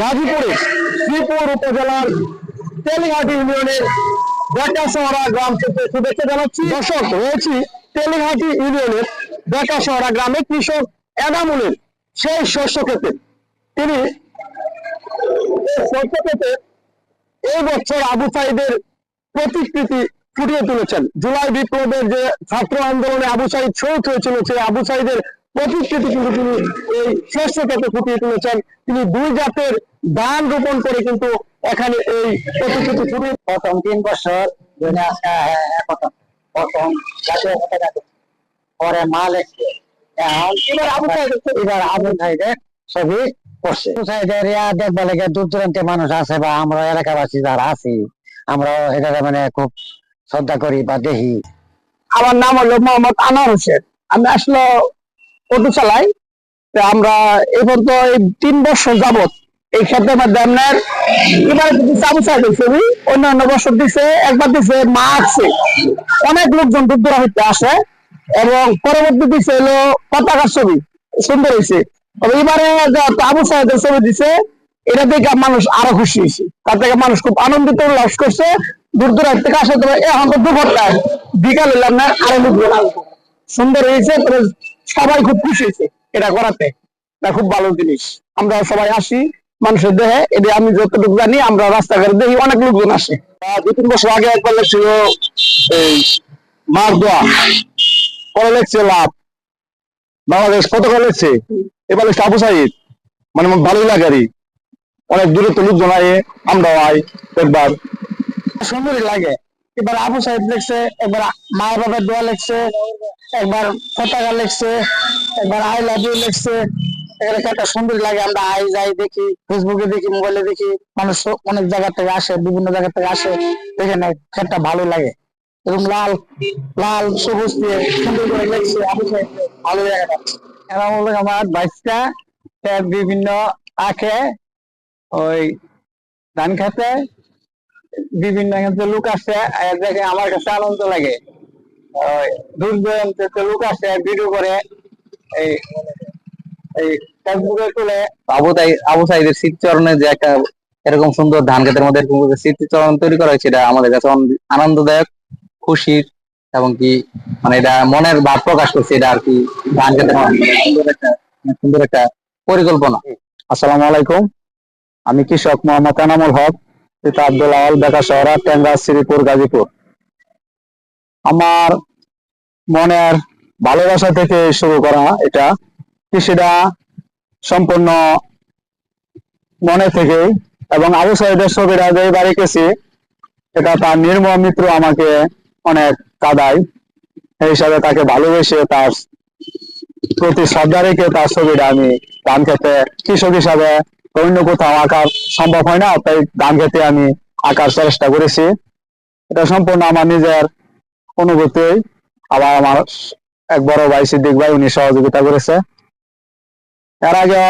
গাজীপুরে শ্রীপুর উপজেলার তেলিঘাটি ইউনিয়নের বেকাশহরা গ্রাম থেকে শুভেচ্ছা জানাচ্ছি। দর্শক, রয়েছি তেলিঘাটি ইউনিয়নের বেকাশহরা গ্রামে কৃষক এনামুলের সেই শস্য ক্ষেত্রে তিনি শস্য ক্ষেত্রে এই বছর আবু সাইদের প্রতিকৃতি ফুটিয়ে তুলেছেন। জুলাই বিপ্লবের যে ছাত্র আন্দোলনে আবু সাইদ শহীদ হয়েছিল, সেই আবু সাইদের প্রতিকৃতি কিন্তু তিনি এই শস্য ক্ষেত্রে ফুটিয়ে তুলেছেন। তিনি দুই জাতের ধান রোপণ করে কিন্তু এখানে এই প্রতিকৃতি ফুটিয়ে প্রথম তিন বছর দুনিয়া আসা হ্যাঁ, প্রথম। প্রথম পরে মাল এবার আবু ছবি করছে। লেগে দূর দূরান্তে মানুষ আছে বা আমরা এলাকাবাসী যারা আছি আমরা এটা মানে খুব শ্রদ্ধা করি বা দেখি। আমার নাম হলো মোহাম্মদ আনোয়ার হোসেন। আমি আসলে অটো চালাই তো আমরা এবার তো এই তিন বছর যাবত এই ক্ষেত্রে মধ্যে আপনার এবার যদি চাবু চাই ছবি অন্যান্য বছর দিছে, একবার দিছে, মা আছে। অনেক লোকজন দূর দূরা হইতে আসে এবং পরবর্তী দিছে হলো পতাকার ছবি। সুন্দর হয়েছে। তবে এবারে আবু সাহেবের ছবি দিছে, এটা দেখে মানুষ আরও খুশি হয়েছে। তার থেকে মানুষ খুব আনন্দিত, উল্লাস করছে। দূর দূরান্ত থেকে আসে, তবে এখন তো দুপুরটায়। বিকাল আপনার আরও লোকজন সুন্দর হয়েছে, তবে সবাই খুব খুশি হয়েছে এটা করাতে। এটা খুব ভালো জিনিস। আমরা সবাই আসি। মানুষের দেহে এটা আমি যতটুকু জানি, আমরা রাস্তাঘাটে দেখি অনেক লোকজন আসে। দু তিন বছর আগে একবার লেগছিল এই মার দোয়া পরে লেগছে লাভ। বাংলাদেশ কত করে লেগছে? এবার লেগছে আবু সাইদ। মানে ভালোই লাগে আর অনেক দূরে তো লোকজন আয়ে, আমরাও আই একবার। সুন্দরই লাগে। এবার আবু সাহেব লিখছে একবার মা বাবার দোয়া লিখছে একবার পতাকা লিখছে একবার আই লাভ ইউ এগুলো একটা সুন্দর লাগে, আমরা আই যাই দেখি ফেসবুকে দেখি মোবাইলে দেখি, মানুষ অনেক জায়গা থেকে আসে, বিভিন্ন জায়গা থেকে আসে দেখে নেয় খেতটা ভালো লাগে। এরকম লাল লাল, সবুজ দিয়ে সুন্দর করে আবু ভালো জায়গাটা হলো আমার বাইশটা বিভিন্ন আখে ওই ধান খেতে, বিভিন্ন লোক আসে দেখে আমার কাছে আনন্দ লাগে। দূর দূরান্ত লোক আসে ভিডিও করে, এই আবু তাই, আবু সাইদের যে একটা এরকম সুন্দর ধান ক্ষেতের মধ্যে এরকম স্মৃতিচরণ তৈরি করা হয়েছে, এটা আমাদের কাছে আনন্দদায়ক, খুশির এবং কি মানে এটা মনের ভাব প্রকাশ করছে এটা আর কি ধান ক্ষেতের সুন্দর একটা পরিকল্পনা। আসসালামু আলাইকুম। আমি কৃষক মোহাম্মদ এনামুল হক, পিতা আব্দুল আওয়াল বেকা শহরা টেঙ্গা শ্রীপুর, গাজীপুর। আমার মনের ভালোবাসা থেকে শুরু করা এটা কৃষিটা সম্পূর্ণ মনে থেকে এবং আবু সাহেবের ছবিটা যে বাড়ি গেছি, এটা তার নির্মম মিত্র আমাকে অনেক কাদায়। এই হিসাবে তাকে ভালোবেসে তার প্রতি শ্রদ্ধা রেখে তার ছবিটা আমি ধান খেতে কৃষক হিসাবে অন্য কোথাও আঁকার সম্ভব হয় না, তাই ধান খেতে আমি আঁকার চেষ্টা করেছি। এটা সম্পূর্ণ আমার নিজের অনুভূতি। আবার আমার এক বড় ভাই সিদ্দিক ভাই, উনি সহযোগিতা করেছে। এর আগে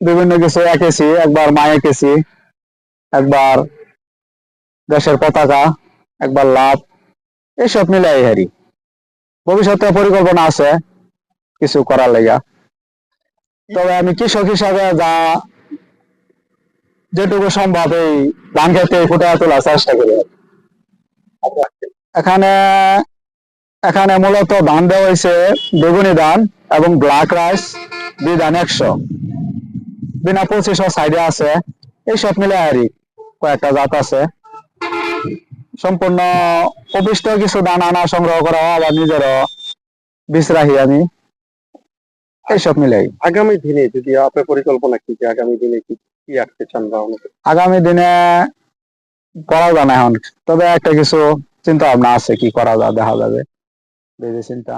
বিভিন্ন কিছু এঁকেছি, একবার মা এঁকেছি, একবার দেশের পতাকা, একবার লাভ এইসব মিলাই হারি। ভবিষ্যতে পরিকল্পনা আছে কিছু করার লেগা। তবে আমি কৃষক হিসাবে যা যেটুকু সম্ভব এই ধান খেতে ফুটে তোলার চেষ্টা করি। এখানে এখানে মূলত ধান দেওয়া হয়েছে বেগুনি ধান এবং ব্ল্যাক রাইস। দুই ধান একশো। বিনা পঁচিশশো সাইডে আছে। এইসব মিলে আরই কয়েকটা জাত আছে। সম্পূর্ণ অপিষ্ট কিছু আনা সংগ্রহ করা আবার নিজেরও রাখি আমি। এইসব মিলাই আগামী দিনে যদি আপনার পরিকল্পনা কি যে আগামী দিনে কি কি চান বা আগামী দিনে করা যায় না এখন। তবে একটা কিছু চিন্তা ভাবনা আছে কি করা যায় দেখা যাবে। ভেবে চিন্তা